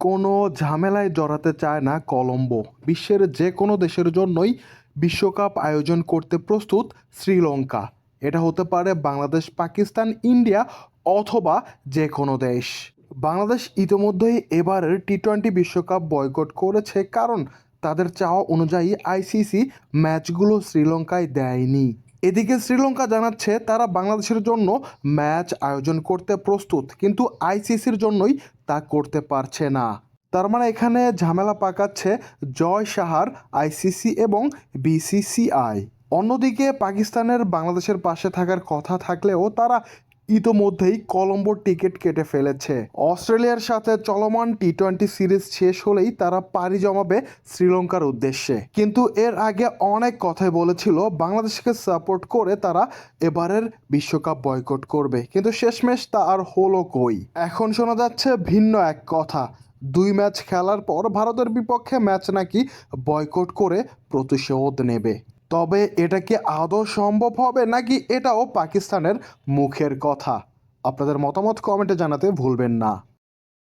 কোনো ঝামেলায় জড়াতে চায় না কলম্বো। বিশ্বের যে কোনো দেশের জন্যই বিশ্বকাপ আয়োজন করতে প্রস্তুত শ্রীলঙ্কা। এটা হতে পারে বাংলাদেশ, পাকিস্তান, ইন্ডিয়া অথবা যে কোনো দেশ। বাংলাদেশ ইতিমধ্যেই এবারের টি টোয়েন্টি বিশ্বকাপ বয়কট করেছে কারণ তাদের চাওয়া অনুযায়ী আইসিসি ম্যাচগুলো শ্রীলঙ্কায় দেয়নি। এদিকে শ্রীলঙ্কা জানাচ্ছে তারা বাংলাদেশের জন্য ম্যাচ আয়োজন করতে প্রস্তুত, কিন্তু আইসিসির জন্যই তা করতে পারছে না। তার মানে এখানে ঝামেলা পাকাচ্ছে জয় সাহার, আইসিসি এবং বিসিসিআই। অন্যদিকে পাকিস্তানের বাংলাদেশের পাশে থাকার কথা থাকলেও তারা ইতোমধ্যেই কলম্বোর টিকিট কেটে ফেলেছে। অস্ট্রেলিয়ার সাথে চলমান টি টোয়েন্টি সিরিজ শেষ হলেই তারা পাড়ি জমাবে শ্রীলঙ্কার উদ্দেশ্যে। কিন্তু এর আগে অনেক কথাই বলেছিল, বাংলাদেশকে সাপোর্ট করে তারা এবারের বিশ্বকাপ বয়কট করবে। কিন্তু শেষমেশ তা আর হলো কই? এখন শোনা যাচ্ছে ভিন্ন এক কথা। দুই ম্যাচ খেলার পর ভারতের বিপক্ষে ম্যাচ নাকি বয়কট করে প্রতিশোধ নেবে। তবে এটা কি আদৌ সম্ভব হবে নাকি এটাও পাকিস্তানের মুখের কথা? আপনাদের মতামত কমেন্টে জানাতে ভুলবেন না।